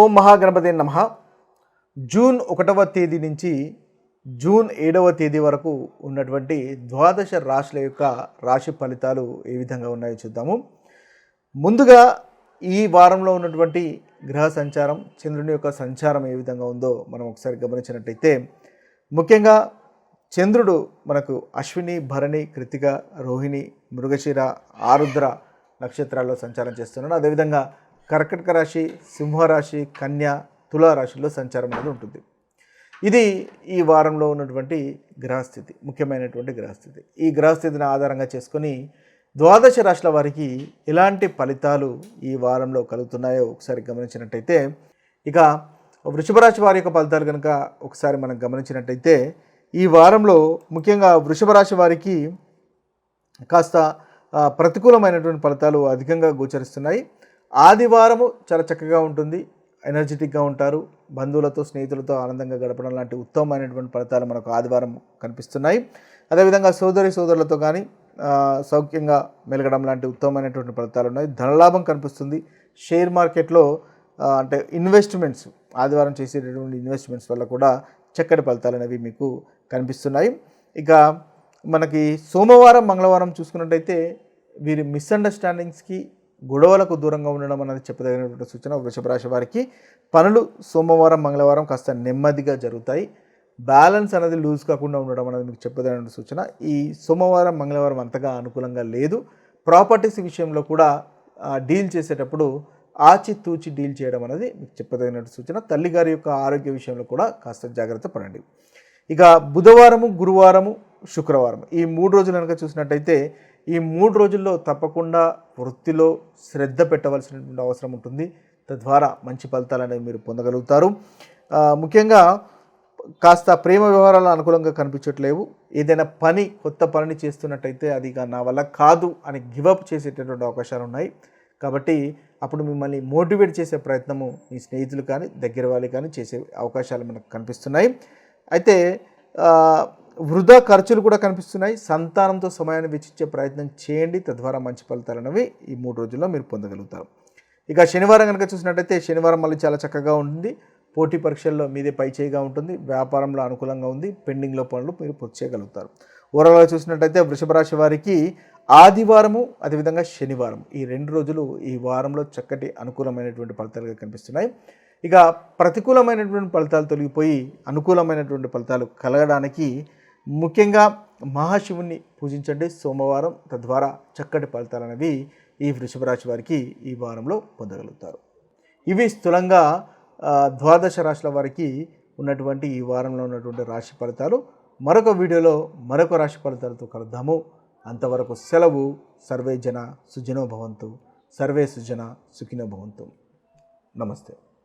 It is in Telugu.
ఓం మహాగణపతి నమ. జూన్ ఒకటవ తేదీ నుంచి జూన్ ఏడవ తేదీ వరకు ఉన్నటువంటి ద్వాదశ రాశుల యొక్క రాశి ఫలితాలు ఏ విధంగా ఉన్నాయో చూద్దాము. ముందుగా ఈ వారంలో ఉన్నటువంటి గ్రహ సంచారం చంద్రుని యొక్క సంచారం ఏ విధంగా ఉందో మనం ఒకసారి గమనించినట్టయితే ముఖ్యంగా చంద్రుడు మనకు అశ్విని భరణి కృతిక రోహిణి మృగశిర ఆరుద్ర నక్షత్రాల్లో సంచారం చేస్తున్నాడు. అదేవిధంగా కర్కటక రాశి సింహరాశి కన్య తులారాశిలో సంచారం అనేది ఉంటుంది. ఇది ఈ వారంలో ఉన్నటువంటి గ్రహస్థితి ముఖ్యమైనటువంటి గ్రహస్థితి. ఈ గ్రహస్థితిని ఆధారంగా చేసుకొని ద్వాదశ రాశుల వారికి ఎలాంటి ఫలితాలు ఈ వారంలో కలుగుతున్నాయో ఒకసారి గమనించినట్టయితే ఇక వృషభ రాశి వారి యొక్క ఫలితాలు కనుక ఒకసారి మనం గమనించినట్టయితే ఈ వారంలో ముఖ్యంగా వృషభ రాశి వారికి కాస్త ప్రతికూలమైనటువంటి ఫలితాలు అధికంగా గోచరిస్తున్నాయి. ఆదివారము చాలా చక్కగా ఉంటుంది. ఎనర్జెటిక్గా ఉంటారు. బంధువులతో స్నేహితులతో ఆనందంగా గడపడం లాంటి ఉత్తమమైనటువంటి ఫలితాలు మనకు ఆదివారం కనిపిస్తున్నాయి. అదేవిధంగా సోదరి సోదరులతో కానీ సౌఖ్యంగా మెలగడం లాంటి ఉత్తమమైనటువంటి ఫలితాలు ఉన్నాయి. ధనలాభం కనిపిస్తుంది. షేర్ మార్కెట్లో అంటే ఇన్వెస్ట్మెంట్స్ ఆదివారం చేసేటటువంటి ఇన్వెస్ట్మెంట్స్ వల్ల కూడా చక్కటి ఫలితాలు అనేవి మీకు కనిపిస్తున్నాయి. ఇక మనకి సోమవారం మంగళవారం చూసుకున్నట్టయితే వీరి మిస్అండర్స్టాండింగ్స్కి గొడవలకు దూరంగా ఉండడం అనేది చెప్పదగినటువంటి సూచన వృషభ రాశి వారికి. పనులు సోమవారం మంగళవారం కాస్త నెమ్మదిగా జరుగుతాయి. బ్యాలెన్స్ అనేది లూజ్ కాకుండా ఉండడం అనేది మీకు చెప్పదగిన సూచన. ఈ సోమవారం మంగళవారం అంతగా అనుకూలంగా లేదు. ప్రాపర్టీస్ విషయంలో కూడా డీల్ చేసేటప్పుడు ఆచితూచి డీల్ చేయడం అనేది మీకు చెప్పదగినట్టు సూచన. తల్లిగారి యొక్క ఆరోగ్య విషయంలో కూడా కాస్త జాగ్రత్త పడండి. ఇక బుధవారము గురువారము శుక్రవారం ఈ మూడు రోజులు కనుక చూసినట్టయితే ఈ మూడు రోజుల్లో తప్పకుండా వృత్తిలో శ్రద్ధ పెట్టవలసినటువంటి అవసరం ఉంటుంది. తద్వారా మంచి ఫలితాలు అనేవి మీరు పొందగలుగుతారు. ముఖ్యంగా కాస్త ప్రేమ వ్యవహారాలు అనుకూలంగా కనిపించట్లేవు. ఏదైనా పని కొత్త పనిని చేస్తున్నట్టయితే అది నా వల్ల కాదు అని గివప్ చేసేటటువంటి అవకాశాలు ఉన్నాయి. కాబట్టి అప్పుడు మిమ్మల్ని మోటివేట్ చేసే ప్రయత్నము మీ స్నేహితులు కానీ దగ్గర వాళ్ళు కానీ చేసే అవకాశాలు మనకు కనిపిస్తున్నాయి. అయితే వృధా ఖర్చులు కూడా కనిపిస్తున్నాయి. సంతానంతో సమయాన్ని వెచ్చించే ప్రయత్నం చేయండి. తద్వారా మంచి ఫలితాలు అనేవి ఈ మూడు రోజుల్లో మీరు పొందగలుగుతారు. ఇక శనివారం కనుక చూసినట్టయితే శనివారం మళ్ళీ చాలా చక్కగా ఉంటుంది. పోటీ పరీక్షల్లో మీదే పై చేయిగా ఉంటుంది. వ్యాపారంలో అనుకూలంగా ఉంది. పెండింగ్లో పనులు మీరు పూర్తి చేయగలుగుతారు. ఓవరాల్గా చూసినట్టయితే వృషభ రాశి వారికి ఆదివారము అదేవిధంగా శనివారం. ఈ రెండు రోజులు ఈ వారంలో చక్కటి అనుకూలమైనటువంటి ఫలితాలుగా కనిపిస్తున్నాయి. ఇక ప్రతికూలమైనటువంటి ఫలితాలు తొలగిపోయి అనుకూలమైనటువంటి ఫలితాలు కలగడానికి ముఖ్యంగా మహాశివుణ్ణి పూజించండి సోమవారం తద్వారా చక్కటి ఫలితాలు అనేవి ఈ వృషభరాశి వారికి ఈ వారంలో పొందగలుగుతారు. ఇవి స్థూలంగా ద్వాదశ రాశుల వారికి ఉన్నటువంటి ఈ వారంలో ఉన్నటువంటి రాశి ఫలితాలు. మరొక వీడియోలో మరొక రాశి ఫలితాలతో కలుద్దాము. అంతవరకు సెలవు సర్వే జన సుజనో భవంతు. సర్వే సుజన సుఖినో భవంతు. నమస్తే.